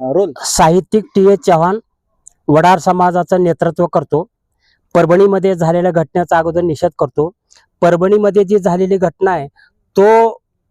Role साहित्यिक T H Chavan वडार समाजाचं नेतृत्व करतो. परभणीमध्ये झालेल्या घटनेचा अगोदर निषेध करतो. परभणीमध्ये जी झालेली घटना आहे तो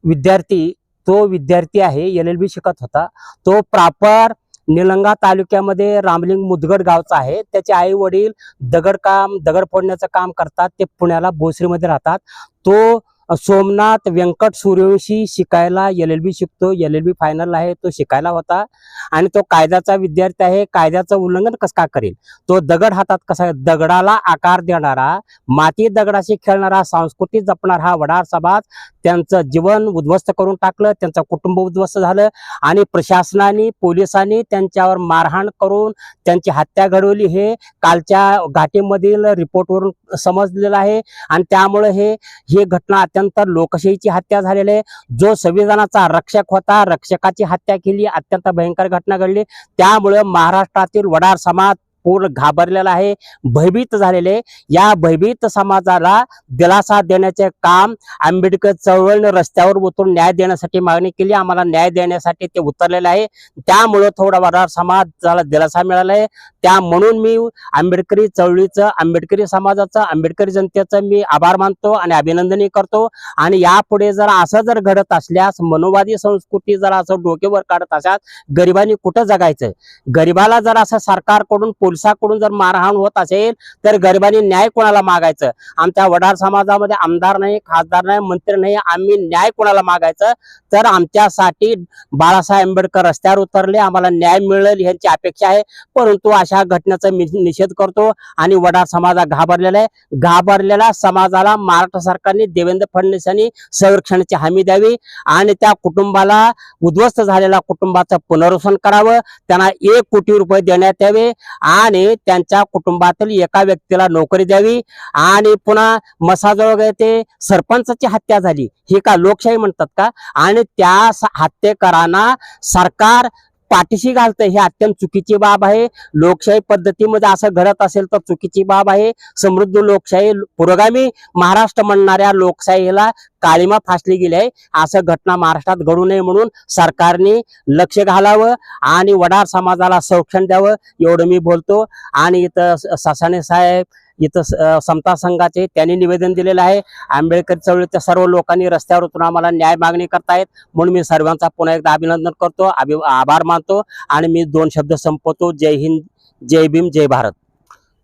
विद्यार्थी तो विद्यार्थी आहे एल एल बी शिकत होता. तो प्रॉपर निलंगा तालुक्यामध्ये रामलिंग मुदगड गावचा आहे. त्याचे आई वडील दगड काम दगड फोडण्याचं काम करतात. ते पुण्याला भोसरीमध्ये राहतात. तो सोमनाथ व्यंकट सूर्यवंशी शिकायला एल एल बी शिकतो. एल एल बी फायनल आहे तो शिकायला होता. आणि तो कायद्याचा विद्यार्थी आहे. कायद्याचं उल्लंघन कसं का करेल? तो दगड हातात कसा दगडाला आकार देणारा माती दगडाशी खेळणारा संस्कृती जपणारा हा वडार समाज त्यांचं जीवन उद्ध्वस्त करून टाकलं. त्यांचं कुटुंब उद्ध्वस्त झालं. आणि प्रशासनाने पोलिसांनी त्यांच्यावर मारहाण करून त्यांची हत्या घडवली. हे कालच्या घाटीमधील रिपोर्टवरून समजलेलं आहे. आणि त्यामुळे हे ही घटना अत्यंत लोकशाहीची हत्या झालेली आहे. जो संविधानाचा रक्षक होता रक्षकाची हत्या केली अत्यंत भयंकर घटना घडली. त्यामुळे महाराष्ट्रातील वडार समाज पूर्ण घाबरलेला आहे भयभीत झालेले या भयभीत समाजाला दिलासा देण्याचे काम आंबेडकर चळवळीने रस्त्यावर उतरून न्याय देण्यासाठी मागणी केली. आम्हाला न्याय देण्यासाठी ते उतरलेले आहे. त्यामुळं थोडा वडार समाजाला दिलासा मिळाला आहे. त्या म्हणून मी आंबेडकरी चळवळीचं आंबेडकरी समाजाचं आंबेडकरी जनतेचं मी आभार मानतो आणि अभिनंदनही करतो. आणि यापुढे जर असं जर घडत असल्यास मनोवादी संस्कृती जर असं डोकेवर काढत असल्यास गरिबांनी कुठं जगायचं? गरिबाला जर असं सरकारकडून पोलीस माणसाकडून जर मारहाण होत असेल तर गरिबांनी न्याय कोणाला मागायचं? आमच्या वडार समाजामध्ये आमदार नाही खासदार नाही मंत्री नाही आम्ही न्याय कोणाला मागायचं? तर आमच्यासाठी बाळासाहेब आंबेडकर रस्त्यावर उतरले आम्हाला न्याय मिळेल ह्यांची अपेक्षा आहे. परंतु अशा घटनेचा निषेध करतो आणि वडार समाज घाबरलेला आहे. घाबरलेला समाजाला महाराष्ट्र सरकारने देवेंद्र फडणवीसांनी संरक्षणाची हमी द्यावी आणि त्या कुटुंबाला उद्ध्वस्त झालेल्या कुटुंबाचं पुनर्वसन करावं. त्यांना एक कोटी रुपये देण्यात यावे. आणि त्यांच्या कुटुंबातील एका व्यक्तीला नोकरी द्यावी आणि पुन्हा मसाजोग ते सरपंचाची हत्या झाली. ही का लोकशाही म्हणतात का? आणि त्या हत्येकरांना सरकार पाठीशी घालतं हे अत्यंत चुकीची बाब आहे. लोकशाही पद्धतीमध्ये असं घडत असेल तर चुकीची बाब आहे. समृद्ध लोकशाही पुरोगामी महाराष्ट्र म्हणणाऱ्या लोकशाहीला काळीमा फासली गेली आहे. असं घटना महाराष्ट्रात घडू नये म्हणून सरकारने लक्ष घालावं आणि वडार समाजाला संरक्षण द्यावं एवढं मी बोलतो. आणि इथं स- ससाणे साहेब इथं स- समता संघाचे त्यांनी निवेदन दिलेलं आहे. आंबेडकर चळवळीच्या सर्व लोकांनी रस्त्यावर उतरून आम्हाला न्याय मागणी करतायत. म्हणून मी सर्वांचा पुन्हा एकदा अभिनंदन करतो अभि आभार मानतो आणि मी दोन शब्द संपवतो. जय हिंद जय भीम जय भारत.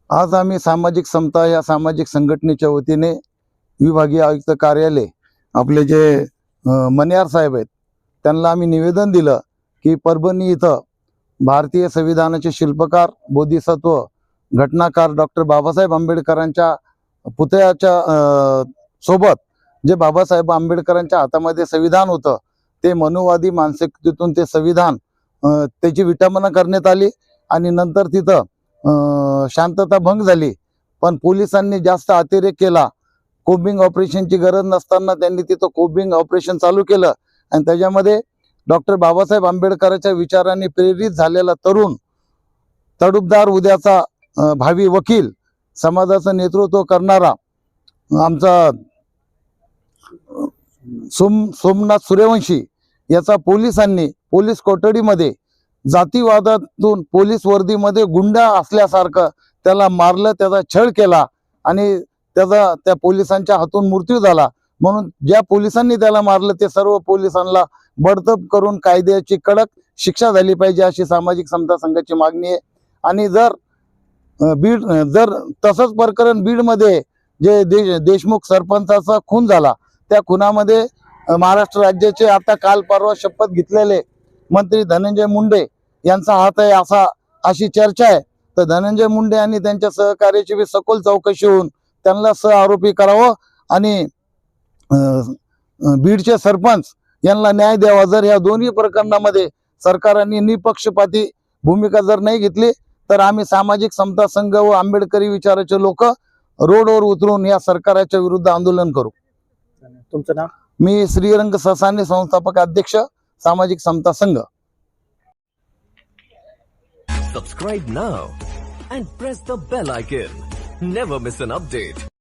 आज आम्ही सामाजिक समता या सामाजिक संघटनेच्या वतीने विभागीय आयुक्त कार्यालय आपले जे मन्यार साहेब आहेत त्यांना आम्ही निवेदन दिलं की परभणी इथं भारतीय संविधानाचे शिल्पकार बोधिसत्व घटनाकार डॉक्टर बाबासाहेब आंबेडकरांच्या पुतळ्याच्या सोबत जे बाबासाहेब आंबेडकरांच्या हातामध्ये संविधान होतं ते मनुवादी मानसिकतेतून ते संविधान त्याची विटंबना करण्यात आली आणि नंतर तिथं शांतता भंग झाली. पण पोलिसांनी जास्त अतिरेक केला. कोबिंग ऑपरेशनची गरज नसताना त्यांनी तिथं कोबिंग ऑपरेशन चालू केलं आणि त्याच्यामध्ये डॉक्टर बाबासाहेब आंबेडकरांच्या विचारांनी प्रेरित झालेला तरुण तडूपदार उद्याचा भावी वकील समाजाचं नेतृत्व करणारा आमचा सोम सोमनाथ सूर्यवंशी याचा पोलिसांनी पोलीस कोठडीमध्ये जातीवादातून पोलीस वर्दीमध्ये गुंडा असल्यासारखं त्याला मारलं त्याचा छळ केला आणि त्याचा त्या पोलिसांच्या हातून मृत्यू झाला. म्हणून ज्या पोलिसांनी त्याला मारलं ते सर्व पोलिसांना बडतप करून कायद्याची कडक शिक्षा झाली पाहिजे अशी सामाजिक समता संघाची मागणी आहे. आणि जर बीड जर तसंच प्रकरण बीडमध्ये जे देश देशमुख सरपंचाचा खून झाला त्या खुनामध्ये महाराष्ट्र राज्याचे आता काल परवा शपथ घेतलेले मंत्री धनंजय मुंडे यांचा हात आहे असा अशी चर्चा आहे. तर धनंजय मुंडे आणि त्यांच्या सहकार्याची बी सखोल चौकशी होऊन त्यांना सह आरोपी करावं आणि बीडचे सरपंच यांना न्याय द्यावा. जर या दोन्ही प्रकरणामध्ये सरकारांनी निपक्षपाती भूमिका जर नाही घेतली तर आम्ही सामाजिक समता संघ व आंबेडकरी विचाराचे लोक रोडवर उतरून या सरकारच्या विरुद्ध आंदोलन करू तुमचं नाव मी श्रीरंग ससाने संस्थापक अध्यक्ष सामाजिक समता संघ Subscribe now and press the bell icon. Never miss an update.